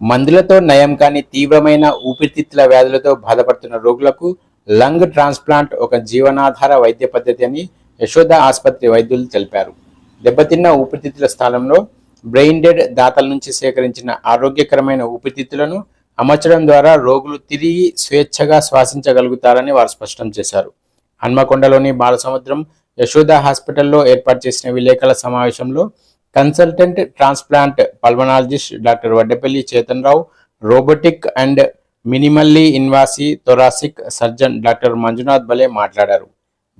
మందులతో నయం కాని తీవ్రమైన ఊపిరితిత్తుల వ్యాధులతో బాధపడుతున్న రోగులకు లంగ్ ట్రాన్స్ప్లాంట్ ఒక జీవనాధార వైద్య పద్ధతి అని యశోద ఆసుపత్రి వైద్యులు తెలిపారు. దెబ్బతిన్న ఊపిరితిత్తుల స్థానంలో బ్రెయిన్ డెడ్ దాతల నుంచి సేకరించిన ఆరోగ్యకరమైన ఊపిరితిత్తులను అమర్చడం ద్వారా రోగులు తిరిగి స్వేచ్ఛగా శ్వాసించగలుగుతారని వారు స్పష్టం చేశారు. హన్మకొండలోని బాలసముద్రం యశోద హాస్పిటల్లో ఏర్పాటు చేసిన విలేకరుల సమావేశంలో consultant transplant pulmonologist doctor Vaddepalli Chetan Rao robotic and minimally invasive thoracic surgeon doctor Manjunath Bale మాట్లాడారు.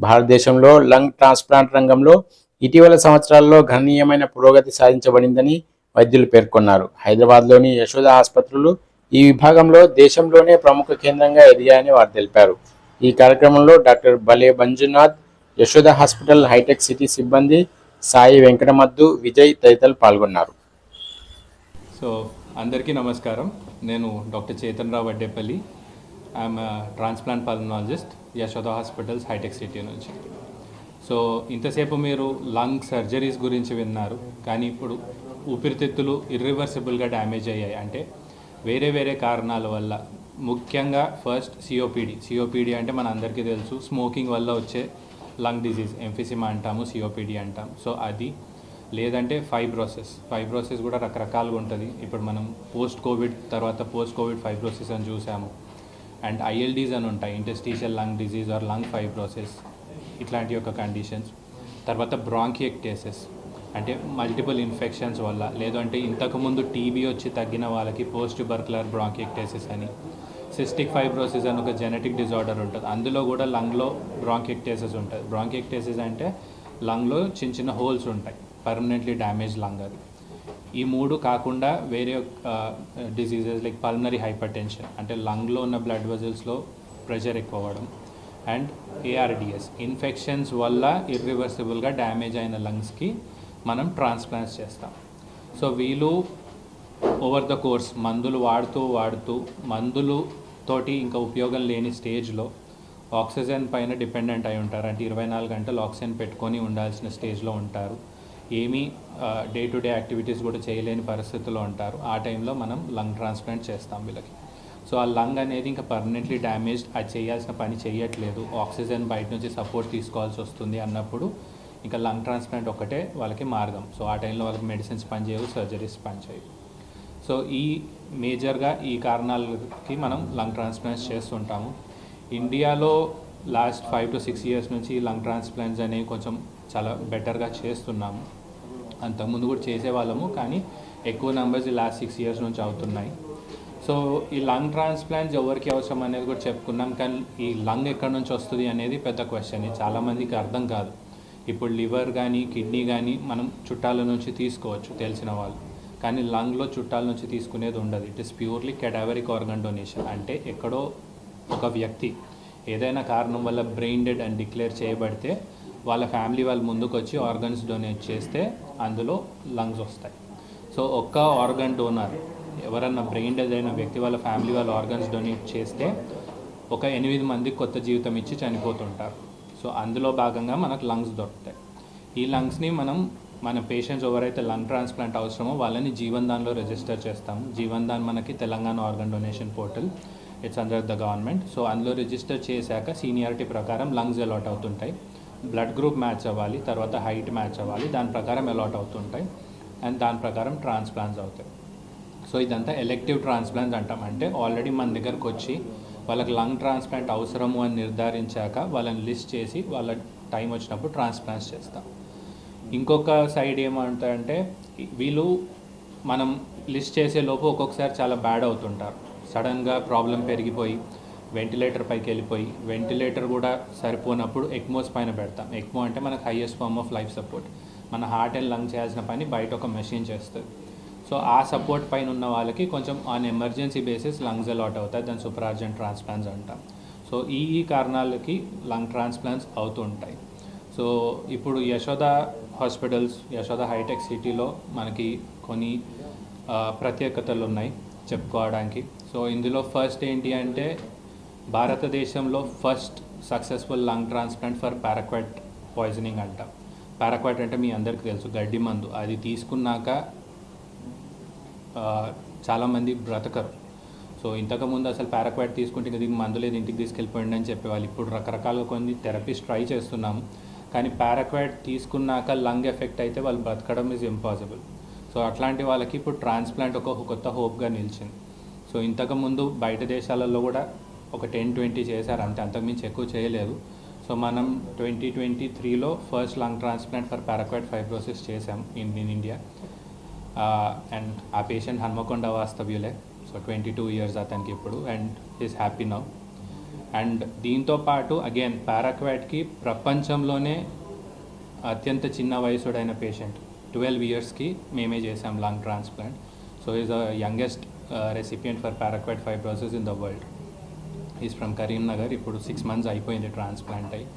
భారతదేశంలో లంగ్ ట్రాన్స్ప్లాంట్ రంగంలో ఇటీవల సంవత్సరాల్లో గణనీయమైన పురోగతి సాధించబడిందని వైద్యులు పేర్కొన్నారు. హైదరాబాద్లోని యశోద ఆసుపత్రులు ఈ విభాగంలో దేశంలోనే ప్రముఖ కేంద్రంగా ఎదిగాయని వారు తెలిపారు. ఈ కార్యక్రమంలో doctor Bale Manjunath Yashoda hospital Hitec City సిబ్బంది సాయి వెంకటమద్దు విజయ్ తదితరులు పాల్గొన్నారు. సో అందరికీ నమస్కారం. నేను doctor Chetan Rao Vaddepalli I'm transplant pulmonologist Yashoda hospitals Hitec City నుంచి. సో ఇంతసేపు మీరు లంగ్ సర్జరీస్ గురించి విన్నారు. కానీ ఇప్పుడు ఊపిరితిత్తులు ఇర్రివర్సిబుల్గా డ్యామేజ్ అయ్యాయి. అంటే వేరే వేరే కారణాల వల్ల. ముఖ్యంగా ఫస్ట్ సిఓపిడి సిఓపిడి అంటే మన అందరికీ తెలుసు. స్మోకింగ్ వల్ల వచ్చే లంగ్ డిజీజ్ ఎంఫిసిమా అంటాము సిఓపిడి అంటాం. సో అది లేదంటే ఫైబ్రోసెస్ ఫైబ్రోసెస్ కూడా రకరకాలుగా ఉంటుంది. ఇప్పుడు మనం పోస్ట్ కోవిడ్ తర్వాత పోస్ట్ కోవిడ్ ఫైబ్రోసిస్ అని చూసాము. అండ్ ఐఎల్డీస్ అని ఉంటాయి. Interstitial lung disease or lung fibrosis ఇట్లాంటి యొక్క కండిషన్స్ తర్వాత బ్రాంకియక్టేసెస్ అంటే మల్టిపుల్ ఇన్ఫెక్షన్స్ వల్ల. లేదంటే ఇంతకుముందు టీబీ వచ్చి తగ్గిన వాళ్ళకి పోస్ట్ బర్కులర్ బ్రాంకియక్టేసిస్ అని. సిస్టిక్ ఫైబ్రోసిస్ అని ఒక జెనెటిక్ డిజార్డర్ ఉంటుంది. అందులో కూడా లంగ్లో బ్రాంకెక్టేసిస్ ఉంటుంది బ్రాంకెక్టేసిస్ అంటే లంగ్లో చిన్న చిన్న హోల్స్ ఉంటాయి. పర్మనెంట్లీ డ్యామేజ్ లంగ్ అది. ఈ మూడు కాకుండా వేరే diseases like pulmonary hypertension అంటే లంగ్లో ఉన్న బ్లడ్ వెజల్స్లో ప్రెషర్ ఎక్కువ అవ్వడం అండ్ ఏఆర్డిఎస్ ఇన్ఫెక్షన్స్ వల్ల ఇర్రివర్సిబుల్గా డ్యామేజ్ అయిన లంగ్స్కి మనం ట్రాన్స్ప్లాంట్స్ చేస్తాం. సో వీళ్ళు ఓవర్ ద కోర్స్ మందులు వాడుతూ వాడుతూ మందులు తోటి ఇంకా ఉపయోగం లేని స్టేజ్లో ఆక్సిజన్ పైన డిపెండెంట్ అయి ఉంటారు. అంటే ఇరవై నాలుగు గంటలు ఆక్సిజన్ పెట్టుకొని ఉండాల్సిన స్టేజ్లో ఉంటారు. ఏమీ డే టు డే యాక్టివిటీస్ కూడా చేయలేని పరిస్థితుల్లో ఉంటారు. ఆ టైంలో మనం లంగ్ ట్రాన్స్ప్లాంట్ చేస్తాం వీళ్ళకి. సో ఆ లంగ్ అనేది ఇంకా పర్మనెంట్లీ డ్యామేజ్డ్ అది చేయాల్సిన పని చేయట్లేదు. ఆక్సిజన్ బయట నుంచి సపోర్ట్ తీసుకోవాల్సి వస్తుంది అన్నప్పుడు ఇంకా లంగ్ ట్రాన్స్ప్లాంట్ ఒకటే వాళ్ళకి మార్గం. సో ఆ టైంలో వాళ్ళకి మెడిసిన్స్ పనిచేయవు సర్జరీస్ పనిచేయవు. సో ఈ మేజర్గా ఈ కారణాలకి మనం లంగ్ ట్రాన్స్ప్లాంట్స్ చేస్తుంటాము. ఇండియాలో last five to six years నుంచి లంగ్ ట్రాన్స్ప్లాంట్స్ అనేవి కొంచెం చాలా బెటర్గా చేస్తున్నాము. అంతకుముందు కూడా చేసేవాళ్ళము కానీ ఎక్కువ నెంబర్స్ ఈ లాస్ట్ సిక్స్ ఇయర్స్ నుంచి అవుతున్నాయి. సో ఈ లంగ్ ట్రాన్స్ప్లాంట్స్ ఎవరికి అవసరం అనేది కూడా చెప్పుకున్నాం కానీ ఈ లంగ్ ఎక్కడి నుంచి వస్తుంది అనేది పెద్ద క్వశ్చన్. చాలామందికి అర్థం కాదు. ఇప్పుడు లివర్ కానీ కిడ్నీ కానీ మనం చుట్టాల నుంచి తీసుకోవచ్చు తెలిసిన వాళ్ళు. కానీ లంగ్లో చుట్టాల నుంచి తీసుకునేది ఉండదు. It is purely cadaveric organ donation అంటే ఎక్కడో ఒక వ్యక్తి ఏదైనా కారణం వల్ల బ్రెయిన్ డెడ్ అని డిక్లేర్ చేయబడితే వాళ్ళ ఫ్యామిలీ వాళ్ళు ముందుకు వచ్చి ఆర్గన్స్ డొనేట్ చేస్తే అందులో లంగ్స్ వస్తాయి. సో ఒక్క ఆర్గన్ డోనర్ ఎవరన్నా బ్రెయిన్ డెడ్ అయిన వ్యక్తి వాళ్ళ ఫ్యామిలీ వాళ్ళ ఆర్గన్స్ డొనేట్ చేస్తే ఒక ఎనిమిది మందికి కొత్త జీవితం ఇచ్చి చనిపోతుంటారు. సో అందులో భాగంగా మనకు లంగ్స్ దొరుకుతాయి. ఈ లంగ్స్ని మనం మన పేషెంట్స్ ఎవరైతే లంగ్ ట్రాన్స్ప్లాంట్ అవసరమో వాళ్ళని జీవన్ దాన్లో రిజిస్టర్ చేస్తాము. జీవన్ దాన్ మనకి Telangana organ donation portal it's under the government so అందులో రిజిస్టర్ చేశాక సీనియారిటీ ప్రకారం లంగ్స్ అలాట్ అవుతుంటాయి. బ్లడ్ గ్రూప్ మ్యాచ్ అవ్వాలి తర్వాత హైట్ మ్యాచ్ అవ్వాలి దాని ప్రకారం అలాట్ అవుతుంటాయి. అండ్ దాని ప్రకారం ట్రాన్స్ప్లాంట్స్ అవుతాయి. సో ఇదంతా ఎలెక్టివ్ ట్రాన్స్ప్లాంట్ అంటాం. అంటే ఆల్రెడీ మన దగ్గరకు వచ్చి వాళ్ళకి లంగ్ ట్రాన్స్ప్లాంట్ అవసరము అని నిర్ధారించాక వాళ్ళని లిస్ట్ చేసి వాళ్ళ టైం వచ్చినప్పుడు ట్రాన్స్ప్లాంట్స్ చేస్తాం. ఇంకొక సైడ్ ఏమంటారంటే వీళ్ళు మనం లిస్ట్ చేసే లోపు ఒక్కొక్కసారి చాలా బ్యాడ్ అవుతుంటారు. సడన్గా ప్రాబ్లం పెరిగిపోయి వెంటిలేటర్ పైకి వెళ్ళిపోయి వెంటిలేటర్ కూడా సరిపోనప్పుడు ఎక్మోస్ పైన పెడతాం. ఎక్మో అంటే మనకు highest form of life support మన హార్ట్ అండ్ లంగ్ చేయాల్సిన పని బయట ఒక మెషిన్ చేస్తుంది. సో ఆ సపోర్ట్ పైన ఉన్న వాళ్ళకి కొంచెం on emergency basis lungs allot అవుతాయి. దాని సూపరార్జెంట్ ట్రాన్స్ప్లాంట్స్ అంటాం. సో ఈ ఈ కారణాలకి లంగ్ ట్రాన్స్ప్లాంట్స్ అవుతూ ఉంటాయి సో ఇప్పుడు యశోద హాస్పిటల్స్ యశోద హైటెక్ సిటీలో మనకి కొన్ని ప్రత్యేకతలు ఉన్నాయి చెప్పుకోవడానికి. సో ఇందులో ఫస్ట్ ఏంటి అంటే భారతదేశంలో first successful lung transplant for paraquat poisoning అంటాం. పారాక్వాట్ అంటే మీ అందరికీ తెలుసు గడ్డి మందు. అది తీసుకున్నాక చాలామంది బ్రతకరు. సో ఇంతకుముందు అసలు పారాక్వాట్ తీసుకుంటే ఇంకా దీనికి మందు లేదు ఇంటికి తీసుకెళ్ళిపోయింది అని చెప్పేవాళ్ళు. ఇప్పుడు రకరకాలుగా కొన్ని థెరపీస్ ట్రై చేస్తున్నాము. కానీ పారాక్వైడ్ తీసుకున్నాక లంగ్ ఎఫెక్ట్ అయితే వాళ్ళు బ్రతకడం ఈజ్ ఇంపాసిబుల్ సో అట్లాంటి వాళ్ళకి ఇప్పుడు ట్రాన్స్ప్లాంట్ ఒక కొత్త హోప్గా నిలిచింది. సో ఇంతకుముందు బయట దేశాలలో కూడా ఒక టెన్ ట్వంటీ చేశారు. అంతే అంతకుమించి ఎక్కువ చేయలేదు. సో మనం ట్వంటీ ట్వంటీ త్రీలో first lung transplant for paraquat fibrosis చేసాం ఇన్ ఇన్ ఇండియా. అండ్ ఆ పేషెంట్ హన్మకొండ వాస్తవ్యులే. సో ట్వంటీ టూ ఇయర్స్ అతనికి ఇప్పుడు. And is happy now. And దీంతో పాటు అగైన్ పారాక్వాట్కి ప్రపంచంలోనే అత్యంత చిన్న వయసుడైన పేషెంట్. ట్వెల్వ్ ఇయర్స్కి మేమే చేసాం lung transplant. So is the youngest recipient for paraquat fibrosis in the world is from Karimnagar ఇప్పుడు సిక్స్ మంత్స్ అయిపోయింది ట్రాన్స్ప్లాంట్ అయ్యి.